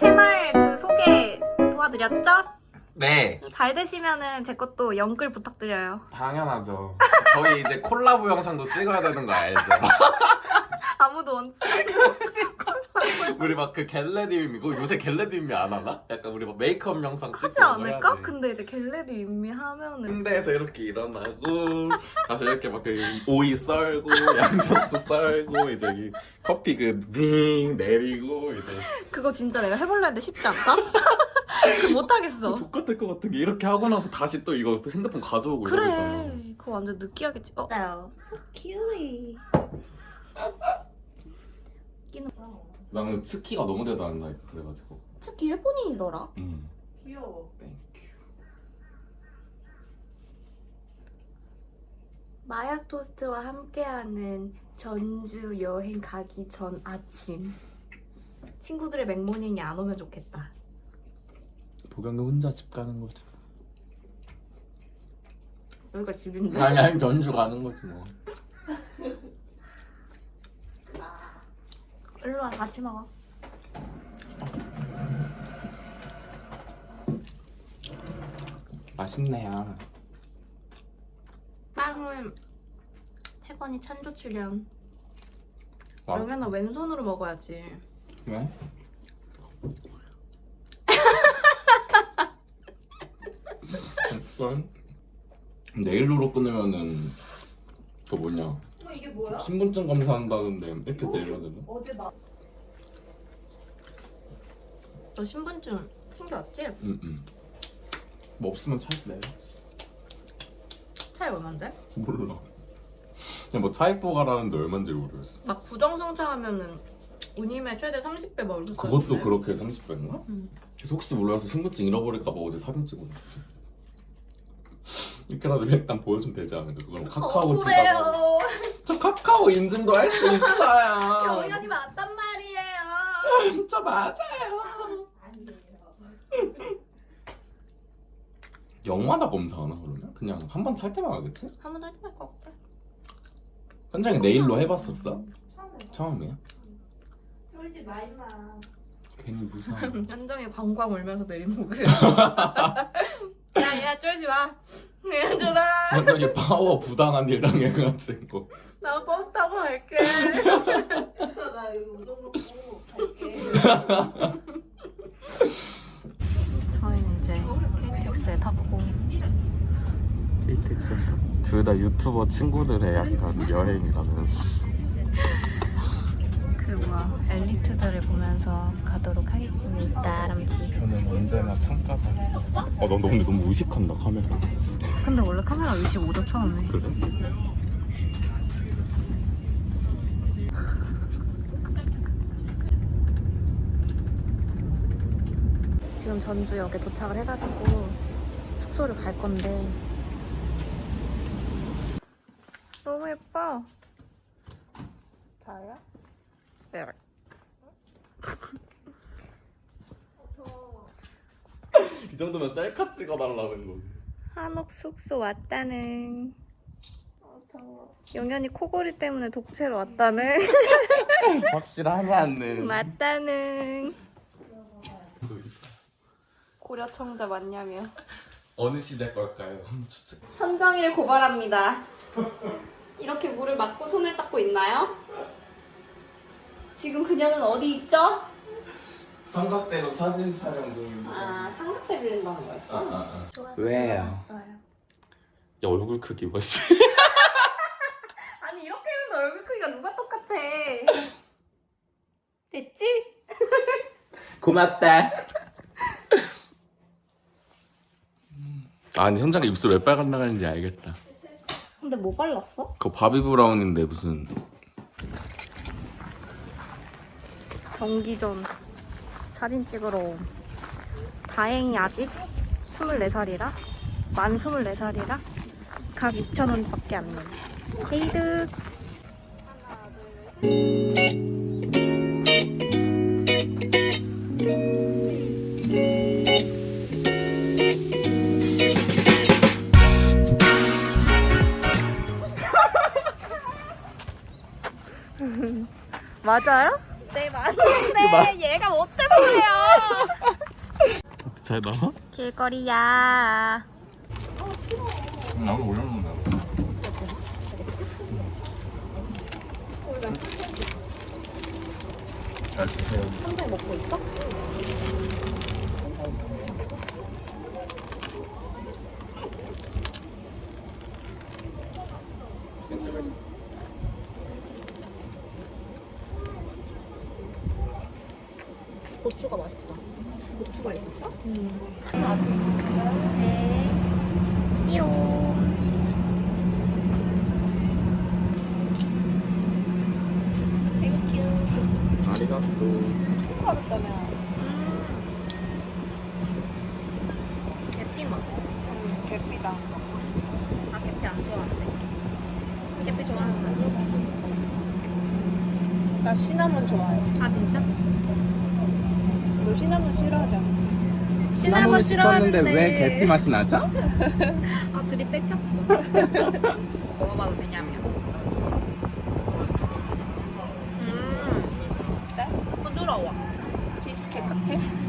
채널 그 소개 도와드렸죠? 네, 잘 되시면은 제 것도 연글 부탁드려요. 당연하죠. 저희 이제 콜라보 영상도 찍어야 되는 거 알죠? 아무도 원치 우리 막 그 겟레디움이고 요새 겟레디움이 안 하나? 약간 우리 막 메이크업 영상 찍고 하지 않을까? 근데 이제 겟레디 인미 하면은 침대에서 이렇게 일어나고 다시 이렇게 막 그 오이 썰고 양상추 썰고 이제 이 커피 그빙 내리고 이제 그거 진짜 내가 해볼라 했는데 쉽지 않다? 못하겠어. 똑같을 것 같은 게 이렇게 하고 나서 다시 또 이거 핸드폰 가져오고 이러잖아. 그래. 그거 완전 느끼하겠지. 어? So cute. 나는 스키가 너무 대단하다 그래가지고. 특히 일본인이더라. 음. 귀여워. 땡큐. 마약 토스트와 함께하는 전주 여행 가기 전 아침. 친구들의 맥모닝이 안 오면 좋겠다. 보경도 혼자 집 가는 거지. 여기가 집인데. 아니 아니 전주 가는 거지 뭐. 일로 와 같이 먹어. 맛있네요. 빵은 태권이 찬조 출연. 아. 그러면 왼손으로 먹어야지. 왜? 내일로로 끊으면은 그 뭐냐 어, 이게 뭐야? 신분증 검사한다는데 이렇게 어, 내려야 되나? 어제 나 너 신분증 챙겨왔지? 응응. 뭐 없으면 차입 내. 차이 얼만데? 몰라. 그냥 뭐 차입보 가라는데 얼마인지 모르겠어. 막 부정승차하면은 운임의 최대 30배 막 이렇게 그것도. 그렇게 30배인가? 응. 그래서 혹시 몰라서 신분증 잃어버릴까 봐 어제 사진 찍어놨어. 이렇게라도 일단 보여주면 되지 않을까? 그걸 카카오 지갑. 억울해요. 저 카카오 인증도 할 수 있어요. 경연이 맞단 말이에요. 진짜 맞아요. 아니에요. 영마다 검사하나 그러면? 그냥 한 번 탈 때만 하겠지? 한 번도 하지 말것 같아. 현장에 내일로 해봤었어? 처음에 처음이야? 쫄지 마 임마. 괜히 무서워. 현정이 광광 울면서 내린 목소리. 야야 쫄지 마. 현정아 현장에 파워 부당한 일 당해가지고. 나 버스 타고 갈게. 나 이거 우동 먹고 갈게. 저희는 이제 KTX에 탔고 KTX 둘 다 유튜버 친구들의 약간 여행이라면서. 그 뭐야 엘리트들을 보면서 가도록 하겠습니다. 람지. 저는 언제나 참가자. 어, 너 근데 너무 의식한다 카메라. 근데 원래 카메라 의식 오죠 처음에. 그래? 지금 전주역에 도착을 해가지고 숙소를 갈 건데 너무 예뻐. 자야? 네. 이 정도면 셀카 찍어달라는 거지. 한옥 숙소 왔다는. 영현이 코골이 때문에 독채로 왔다는. 확실하냐는. 맞다는. 고려청자 맞냐며. 어느 시대 걸까요? 추측. 현정이를 고발합니다. 이렇게 물을 맞고 손을 닦고 있나요? 지금 그녀는 어디 있죠? 삼각대로 사진 촬영 중인데. 아 삼각대 빌린다는 거였어? 아. 좋아서 왜요? 좋았어요. 야 얼굴 크기 뭐지? 아니 이렇게 했는데 얼굴 크기가 누가 똑같아? 됐지? 고맙다. 아니 현장 입술 왜 빨간 나가는지 알겠다. 근데 뭐 발랐어? 그거 바비 브라운인데 무슨 경기 전 사진 찍으러 옴. 다행히 아직 24살이라 만 24살이라 각 2,000원 밖에 안 내. 게이득. 맞아요? 네 맞는데 얘가 못해서 그래요. 잘 나와? 길거리야. 나도 올려놓는다. 잘 드세요. 한장 먹고 있어? 고추가 맛있다. 고추가 있었어? 네. 아리가또. 가볍다면 계피 맛. 개삐다. 아 계피 안 좋아하는데. 계피 좋아하는 사람. 나 시나몬 좋아해. 아 진짜? 너 시나몬 싫어하잖아. 시나몬 싫어하는데 왜 계피 맛이 나죠? 아 둘이 뺏겼어. 먹어봐도 되냐면. 음. 부드러워. 비스켓 같아?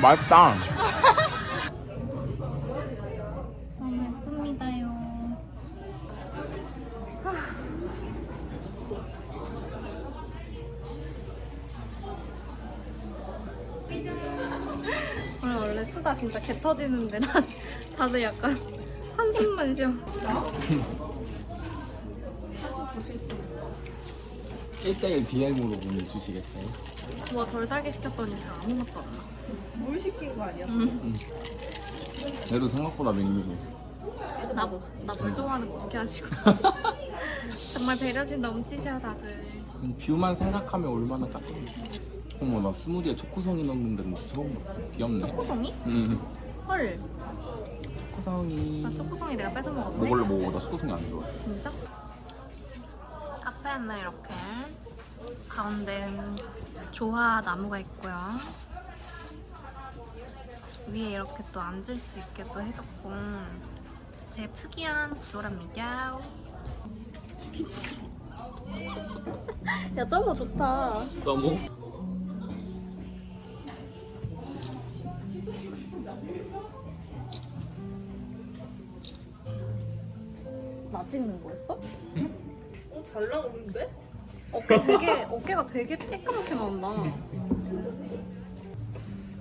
맛있다. 너무 예쁩니다요. 아, 원래 수다 진짜 개 터지는데 난 다들 약간 한숨만 쉬어. 1대1 DM으로 보내주시겠어요? 뭐 덜 살게 시켰더니 그냥 아무것도 안 나. 물 시킨 거 아니야? 음. 얘도 생각보다 맹미해. 나나물 좋아하는 거 어떻게 하시고? 정말 배려심 넘치셔 다들. 뷰만 생각하면 얼마나 따뜻해. 어머 나 스무디에 초코송이 넣는데 뭐 처음 봐. 귀엽네. 초코송이? 응. 헐. 초코송이. 나 초코송이 내가 뺏어 먹었네. 먹을래 먹어. 나 초코송이 안 좋아. 진짜? 카페는 이렇게 가운데 조화 나무가 있고요. 위에 이렇게 또 앉을 수 있게 또 해줬고 되게 특이한 구조랍니다. 야 저거 좋다. 써모? 나 찍는 거였어? 어, 잘 나오는데? 어깨 되게 어깨가 되게 쬐끄맣게 나온다.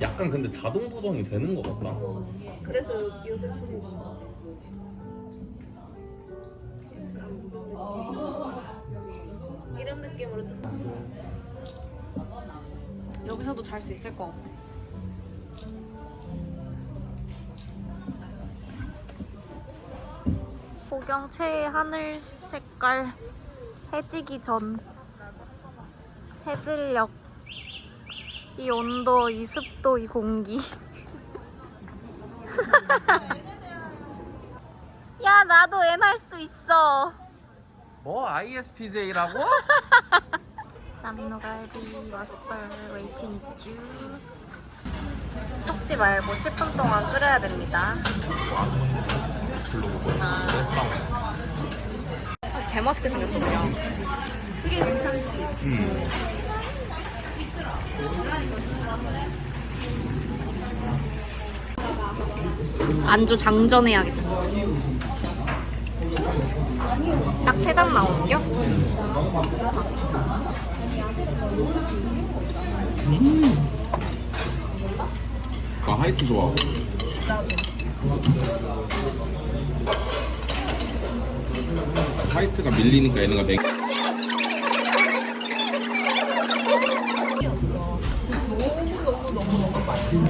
약간 근데 자동 보정이 되는 것 같다. 그래서 요새 보는 거. 이런 느낌으로 좀 여기서도 잘 수 있을 것 같아. 보경 최애 하늘 색깔 해지기 전 해질녘 이 온도 이 습도 이 공기 야 나도 N 할 수 있어 뭐 ISTJ라고? 남노갈비 왔어 웨이팅 있쥬 섞지 말고 10분 동안 끓여야 됩니다 아. 개 맛있게 생겼어 그냥 그게 괜찮지. 안주 장전해야겠어 딱 세 잔 나오는겨? 나 하이트 좋아하고. 화이트가 밀리니까 얘네가 맹.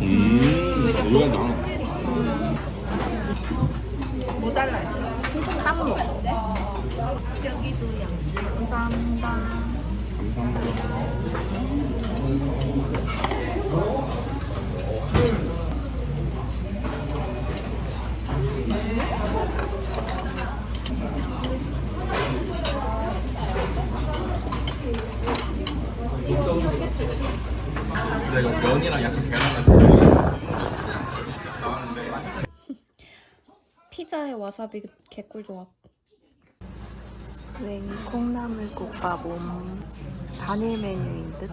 음, 이건 나. 뭐 달라 했어? 쌈무 여기도요 감사합니다 감사합니다. 면이랑 약간 섞어서 나왔는데 피자에 와사비 개꿀 조합. 웬 콩나물국밥 옴 단일 메뉴인 듯.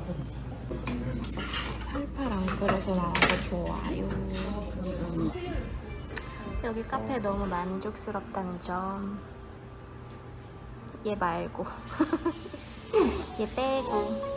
팔팔 안 끓여서 나와서 좋아요. 여기 카페 너무 만족스럽다는 점. 얘 말고. 얘 빼고.